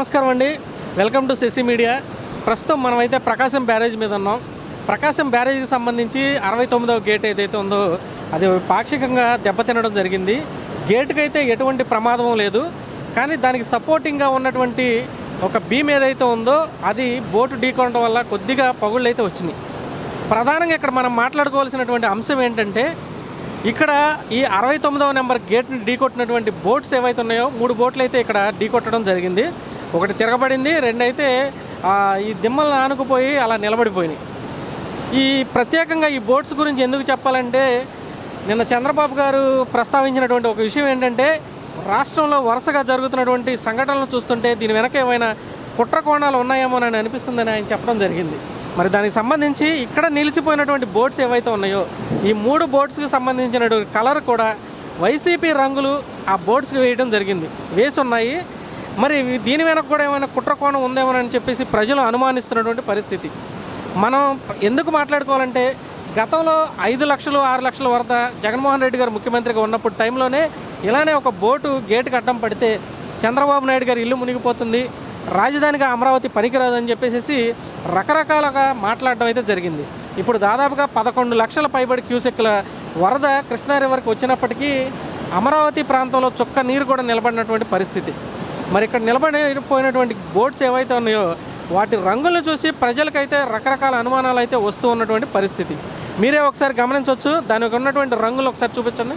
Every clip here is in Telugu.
నమస్కారం అండి. Welcome to CC media. ప్రస్తుతం మనమైతే ప్రకాశం బ్యారేజ్ మీద ఉన్నాం. ప్రకాశం బ్యారేజ్కి సంబంధించి అరవై తొమ్మిదవ గేట్ ఏదైతే ఉందో అది పాక్షికంగా దెబ్బతినడం జరిగింది. గేట్కి అయితే ఎటువంటి ప్రమాదం లేదు. కానీ దానికి సపోర్టింగ్గా ఉన్నటువంటి ఒక బీమ్ ఏదైతే ఉందో అది బోటు ఢీకొనడం వల్ల కొద్దిగా పగుళ్ళు అయితే వచ్చినాయి. ప్రధానంగా ఇక్కడ మనం మాట్లాడుకోవాల్సినటువంటి అంశం ఏంటంటే ఇక్కడ ఈ అరవై తొమ్మిదవ నెంబర్ గేట్ని ఢీకొట్టినటువంటి బోట్స్ ఏవైతే ఉన్నాయో మూడు బోట్లు అయితే ఇక్కడ ఢీకొట్టడం జరిగింది. ఒకటి తిరగబడింది రెండైతే ఈ దిమ్మలను ఆనుకుపోయి అలా నిలబడిపోయినాయి. ఈ ప్రత్యేకంగా ఈ బోట్స్ గురించి ఎందుకు చెప్పాలంటే నిన్న చంద్రబాబు గారు ప్రస్తావించినటువంటి ఒక విషయం ఏంటంటే రాష్ట్రంలో వరుసగా జరుగుతున్నటువంటి సంఘటనలు చూస్తుంటే దీని వెనక ఏమైనా కుట్ర కోణాలు ఉన్నాయేమోనని అనిపిస్తుందని ఆయన చెప్పడం జరిగింది. మరి దానికి సంబంధించి ఇక్కడ నిలిచిపోయినటువంటి బోట్స్ ఏవైతే ఉన్నాయో ఈ మూడు బోట్స్కి సంబంధించినటువంటి కలర్ కూడా వైసీపీ రంగులు ఆ బోట్స్కి వేయడం జరిగింది. వేసి ఉన్నాయి మరి దీని వెనక కూడా ఏమైనా కుట్రకోణం ఉందేమోనని చెప్పేసి ప్రజలు అనుమానిస్తున్నటువంటి పరిస్థితి. మనం ఎందుకు మాట్లాడుకోవాలంటే గతంలో ఐదు లక్షలు ఆరు లక్షల వరద జగన్మోహన్ రెడ్డి గారు ముఖ్యమంత్రిగా ఉన్నప్పుడు టైంలోనే ఇలానే ఒక బోటు గేటుకి అడ్డం పడితే చంద్రబాబు నాయుడు గారి ఇల్లు మునిగిపోతుంది రాజధానిగా అమరావతి పనికిరాదని చెప్పేసి రకరకాలుగా మాట్లాడడం అయితే జరిగింది. ఇప్పుడు దాదాపుగా పదకొండు లక్షల పైబడి క్యూసెక్ల వరద కృష్ణా రివర్కి వచ్చినప్పటికీ అమరావతి ప్రాంతంలో చుక్క నీరు కూడా నిలబడినటువంటి పరిస్థితి. మరి ఇక్కడ నిలబడిపోయినటువంటి బోట్స్ ఏవైతే ఉన్నాయో వాటి రంగులను చూసి ప్రజలకైతే రకరకాల అనుమానాలు అయితే వస్తూ ఉన్నటువంటి పరిస్థితి. మీరే ఒకసారి గమనించవచ్చు. దానికి ఉన్నటువంటి రంగులు ఒకసారి చూపించండి.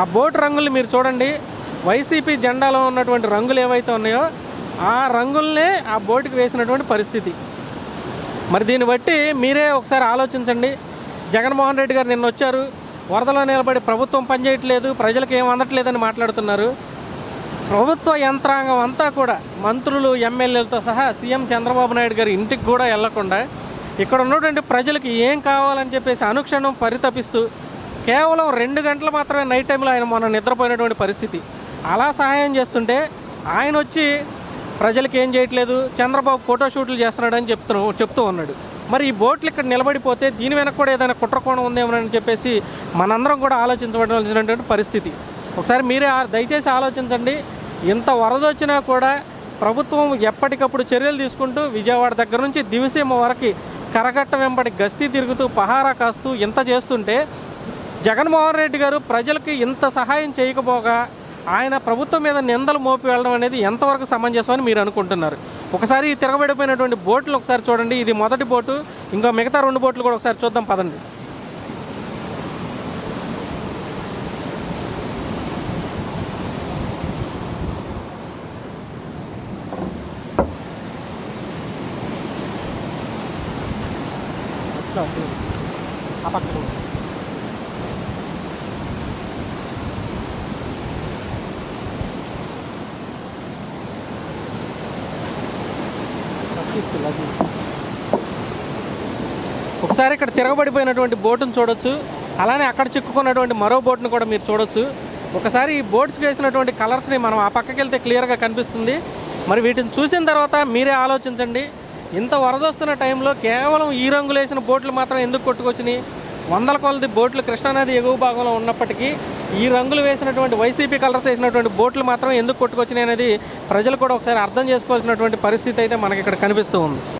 ఆ బోట్ రంగులు మీరు చూడండి. వైసీపీ జెండాలో ఉన్నటువంటి రంగులు ఏవైతే ఉన్నాయో ఆ రంగుల్నే ఆ బోటుకి వేసినటువంటి పరిస్థితి. మరి దీన్ని బట్టి మీరే ఒకసారి ఆలోచించండి. జగన్మోహన్ రెడ్డి గారు నిన్న వచ్చారు. వరదలో నిలబడి ప్రభుత్వం పనిచేయట్లేదు. ప్రజలకు ఏం అందట్లేదని మాట్లాడుతున్నారు. ప్రభుత్వ యంత్రాంగం అంతా కూడా మంత్రులు ఎమ్మెల్యేలతో సహా సీఎం చంద్రబాబు నాయుడు గారి ఇంటికి కూడా వెళ్ళకుండా ఇక్కడ ఉన్నటువంటి ప్రజలకి ఏం కావాలని చెప్పేసి అనుక్షణం పరితపిస్తూ కేవలం రెండు గంటలు మాత్రమే నైట్ టైంలో ఆయన మొన్న నిద్రపోయినటువంటి పరిస్థితి. అలా సహాయం చేస్తుంటే ఆయన వచ్చి ప్రజలకి ఏం చేయట్లేదు చంద్రబాబు ఫోటోషూట్లు చేస్తున్నాడని చెప్తూ చెప్తూ ఉన్నాడు. మరి ఈ బోట్లు ఇక్కడ నిలబడిపోతే దీని వెనక కూడా ఏదైనా కుట్రకోణం ఉందేమోనని చెప్పేసి మనందరం కూడా ఆలోచించవలసినటువంటి పరిస్థితి. ఒకసారి మీరే దయచేసి ఆలోచించండి. ఇంత వరద వచ్చినా కూడా ప్రభుత్వం ఎప్పటికప్పుడు చర్యలు తీసుకుంటూ విజయవాడ దగ్గర నుంచి దివిసీమ వరకు కరగట్ట వెంబడి గస్తీ తిరుగుతూ పహారా కాస్తూ ఇంత చేస్తుంటే జగన్మోహన్ రెడ్డి గారు ప్రజలకి ఇంత సహాయం చేయకపోగా ఆయన ప్రభుత్వం మీద నిందలు మోపి వెళ్ళడం అనేది ఎంతవరకు సమంజసం అని మీరు అనుకుంటున్నారు? ఒకసారి ఈ తిరగబడిపోయినటువంటి బోట్లు ఒకసారి చూడండి. ఇది మొదటి బోటు. ఇంకా మిగతా రెండు బోట్లు కూడా ఒకసారి చూద్దాం. పదండి. ఆ పక్కన కూడా. ఒకసారి ఇక్కడ తిరగబడిపోయినటువంటి బోటును చూడొచ్చు. అలానే అక్కడ చిక్కుకున్నటువంటి మరో బోట్ను కూడా మీరు చూడొచ్చు. ఒకసారి ఈ బోట్స్కి వేసినటువంటి కలర్స్ని మనం ఆ పక్కకి వెళ్తే క్లియర్గా కనిపిస్తుంది. మరి వీటిని చూసిన తర్వాత మీరే ఆలోచించండి. ఇంత వరద వస్తున్న టైంలో కేవలం ఈ రంగులు వేసిన బోట్లు మాత్రం ఎందుకు కొట్టుకొచ్చినాయి? వందల కొలది బోట్లు కృష్ణానది ఎగువ భాగంలో ఉన్నప్పటికీ ఈ రంగులు వేసినటువంటి వైసీపీ కలర్స్ వేసినటువంటి బోట్లు మాత్రం ఎందుకు కొట్టుకొచ్చినాయి అనేది ప్రజలు కూడా ఒకసారి అర్థం చేసుకోవాల్సినటువంటి పరిస్థితి అయితే మనకి ఇక్కడ కనిపిస్తూ ఉంది.